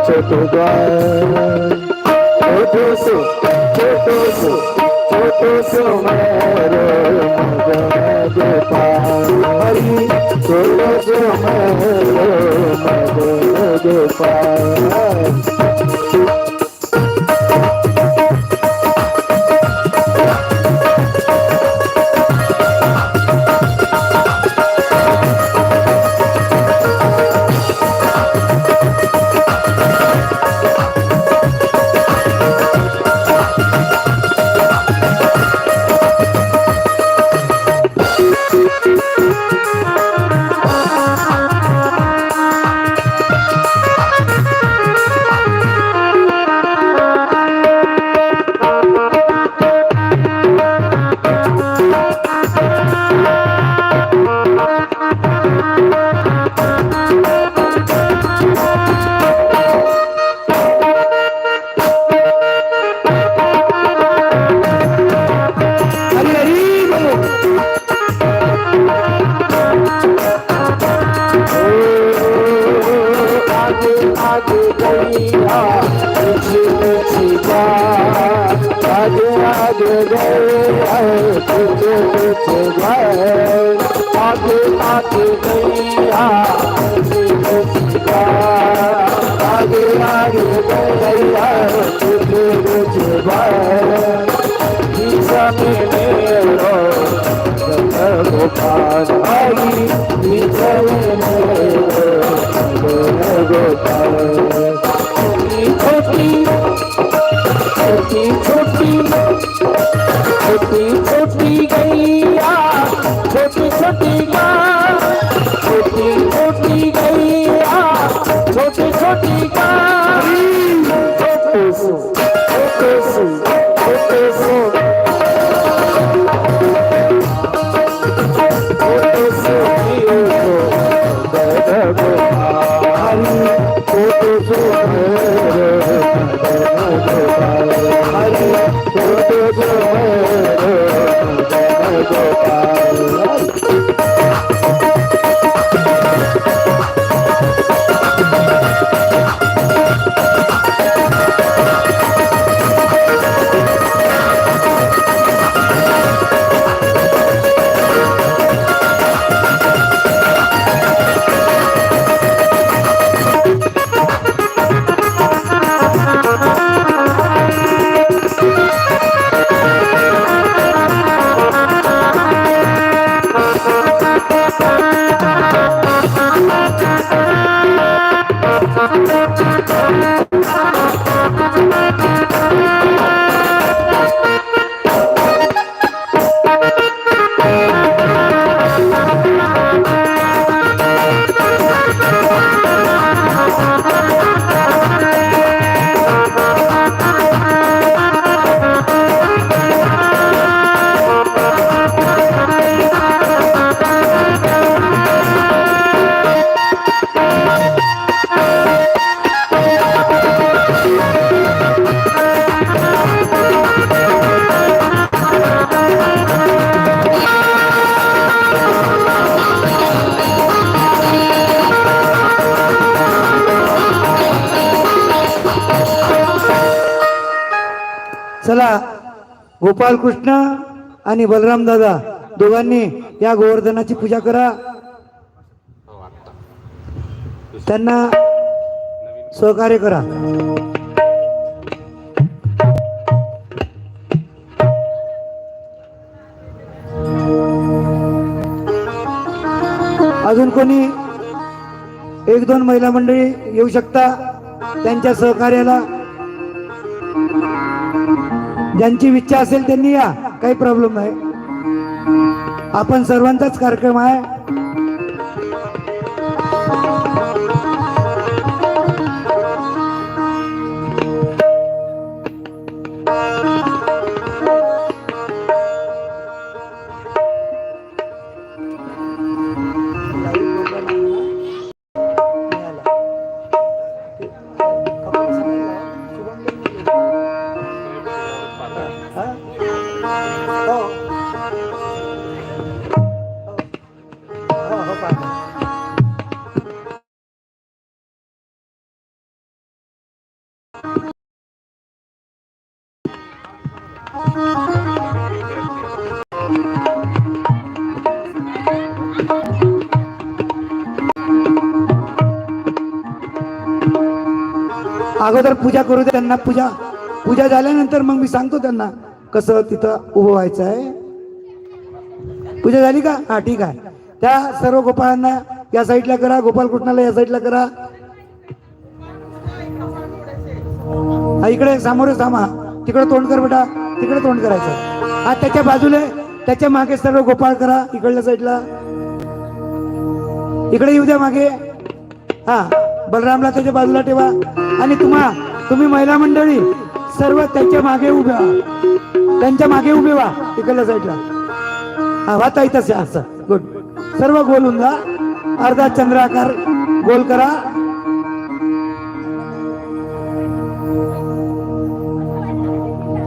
ছোট ছোট সো ছোট সো ছোট সো মেরো মগজ পারি ছোট সো মেরো মগজ পারি गैया पीछे पीछे जा आगे आगे गैया गोपाल गोपाल कृष्ण आणि बलराम दादा दोघांनी या गोवर्धनाची पूजा करा. त्यांना सहकार्य करा. अजून कोणी? एक दोन महिला मंडळी येऊ शकता त्यांच्या सहकार्याला. ज्यांची इच्छा असेल त्यांनी या. काही प्रॉब्लेम नाही. आपण सर्वांचाच कार्यक्रम आहे. अगोदर पूजा करू दे त्यांना पूजा. पूजा झाल्यानंतर मग मी सांगतो त्यांना कसं तिथं उभं व्हायचं आहे. पूजा झाली का? हा ठीक आहे. त्या सर्व गोपाळांना या साईडला करा गोपाल कृष्णाला या साईडला करा. इकडे सामोरे थांबा तिकडे तोंड कर बेटा. तिकडे तोंड करायचं. हा त्याच्या बाजूला त्याच्यामागे सर्व गोपाळ करा. इकडल्या साईडला. इकडे येऊ द्या मागे. हा बलरामला त्याच्या बाजूला ठेवा. आणि तुम्हा तुम्ही महिला मंडळी सर्व त्यांच्या मागे उभे व्हा. त्यांच्या मागे उभे व्हा इकडल्या साईडला. हा वा ताई आहे असं. गुड. सर्व गोल होऊन जा. अर्धा चंद्राकार गोल करा.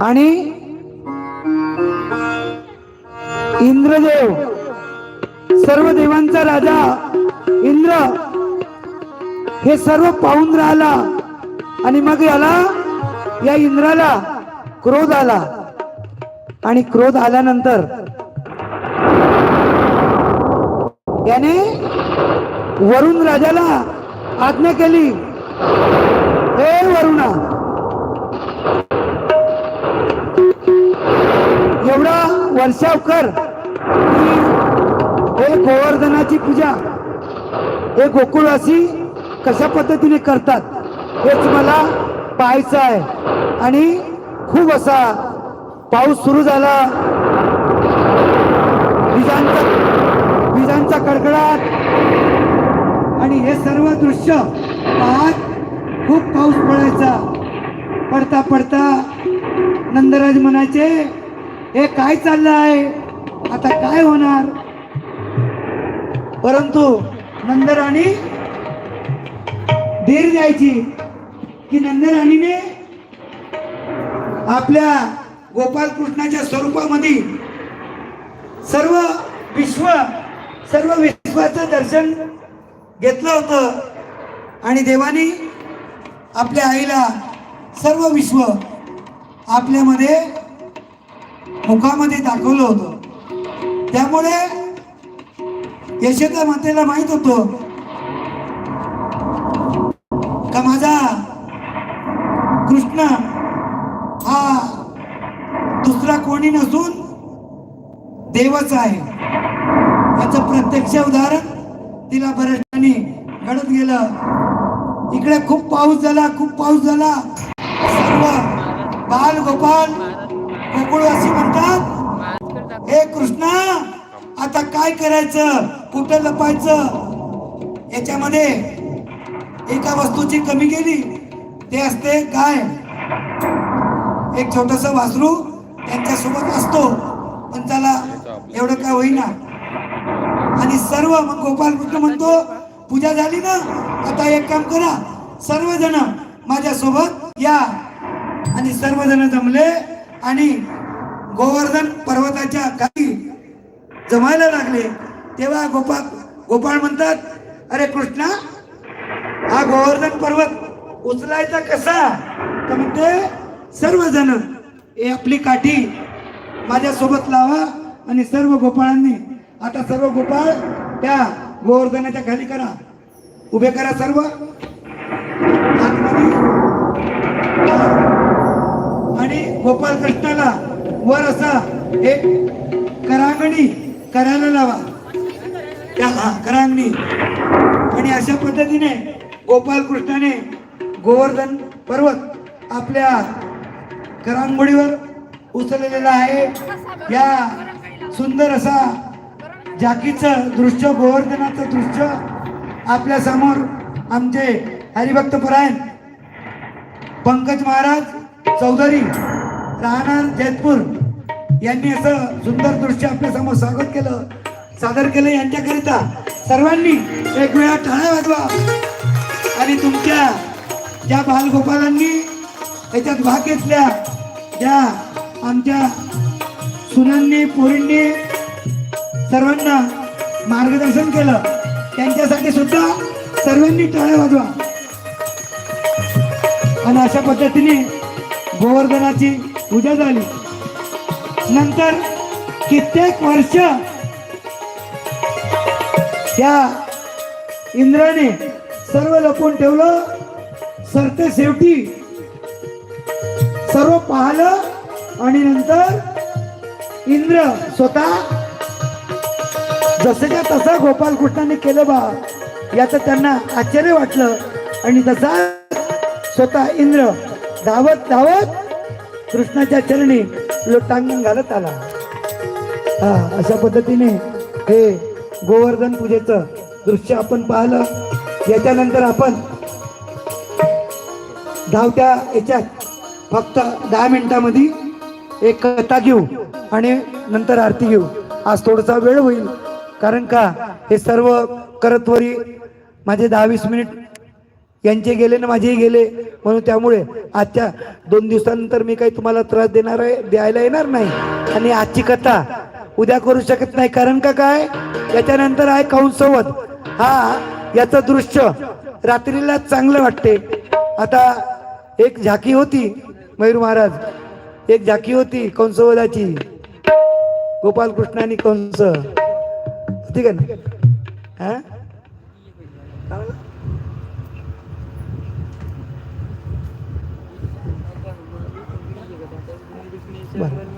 आणि इंद्रदेव सर्व देवांचा राजा इंद्र हे सर्व पाहून राहिला आणि मग याला या इंद्राला क्रोध आला. आणि क्रोध आल्यानंतर याने वरुण राजाला आज्ञा केली हे वरुणा एवढा वर्षाव कर की हे गोवर्धनाची पूजा. हे गोकुळवासी कशा पद्धतीने करतात हेच मला पाहायचं आहे. आणि खूप असा पाऊस सुरू झाला. विजांचा विजांचा कडकडाट. आणि हे सर्व दृश्य पाहत खूप पाऊस पडायचा. पडता पडता नंदराज म्हणायचे हे काय चाललं आहे आता काय होणार? परंतु नंदराणी धीर द्यायची की नंदराणीने आपल्या गोपाल कृष्णाच्या स्वरूपामध्ये सर्व विश्व सर्व विश्वाचं दर्शन घेतलं होतं आणि देवानी आपल्या आईला सर्व विश्व आपल्यामध्ये मुखामध्ये दाखवलं होतं. त्यामुळे यशोदा मातेला माहीत होतं. का माझा कृष्ण हा दुसरा कोणी नसून देवच आहे. याचं प्रत्यक्ष उदाहरण तिला बऱ्याच ठिकाणी घडत गेलं. इकडे खूप पाऊस झाला खूप पाऊस झाला. सर्व बाल गोपाल गोकुळवासी म्हणतात हे कृष्णा आता काय करायचं? कुठं लपायचं? याच्यामध्ये एका वस्तूची कमी केली. ते असते काय एक छोटस वासरू त्यांच्यासोबत असतो. पण त्याला एवढं काय होईना. आणि सर्व मग गोपाल कृष्ण म्हणतो पूजा झाली ना? आता एक काम करा. सर्वजण माझ्या सोबत या. आणि सर्वजण जमले आणि गोवर्धन पर्वताच्या खाली जमायला लागले. तेव्हा गोपाळ गोपाळ म्हणतात अरे कृष्णा हा गोवर्धन पर्वत उचलायचा कसा? तर म्हणते सर्वजण हे आपली काठी माझ्यासोबत लावा. आणि सर्व गोपाळांनी आता सर्व गोपाळ त्या गोवर्धनाच्या खाली करा. उभे करा सर्व. आणि गोपाल कृष्णाला वर असा एक करांगणी करायला लावा. त्या हा आणि अशा पद्धतीने गोपाल कृष्णाने गोवर्धन पर्वत आपल्या करांगोळीवर उचललेला आहे. या सुंदर असा जाकीचं दृश्य गोवर्धनाचं दृश्य आपल्यासमोर आमचे हरिभक्त परायण पंकज महाराज चौधरी राहणार जैतपूर यांनी असं सुंदर दृश्य आपल्यासमोर स्वागत केलं. सादर केलं यांच्याकरिता. सर्वांनी एक वेळा टाळ्या वाजवा. आणि तुमच्या ज्या बालगोपालांनी याच्यात भाग घेतल्या ज्या आमच्या सुनांनी पोरींनी सर्वांना मार्गदर्शन केलं. त्यांच्यासाठी सुद्धा सर्वांनी टाळ्या वाजवा. आणि अशा पद्धतीने गोवर्धनाची पूजा झाली. नंतर कित्येक वर्ष त्या इंद्राने सर्व लपून ठेवलं. सरते शेवटी सर्व पाहिलं आणि नंतर इंद्र स्वतः जसं का तसं गोपाल कृष्णाने केलं बा. याचं त्यांना आश्चर्य वाटलं. आणि तसा स्वतः इंद्र धावत धावत कृष्णाच्या चरणी लोटांगण घालत आला. हा अशा पद्धतीने हे गोवर्धन पूजेचं दृश्य आपण पाहिलं. याच्यानंतर आपण धावत्या याच्यात फक्त दहा मिनिटामध्ये एक कथा घेऊ आणि नंतर आरती घेऊ. आज थोडासा वेळ होईल कारण का हे सर्व करतवरी माझे दहा वीस मिनिट यांचे गेले ना माझेही गेले. म्हणून त्यामुळे आजच्या दोन दिवसानंतर मी काही तुम्हाला त्रास देणार आहे द्यायला येणार नाही. आणि आजची कथा उद्या करू शकत नाही. कारण का काय? याच्यानंतर आहे कंसवध. हा याचं दृश्य रात्रीला चांगलं वाटते. आता एक झाकी होती मयूर महाराज. एक झाकी होती कंसवधाची. गोपाल कृष्ण आणि कंस. ठीक आहे ना? हा? बरं.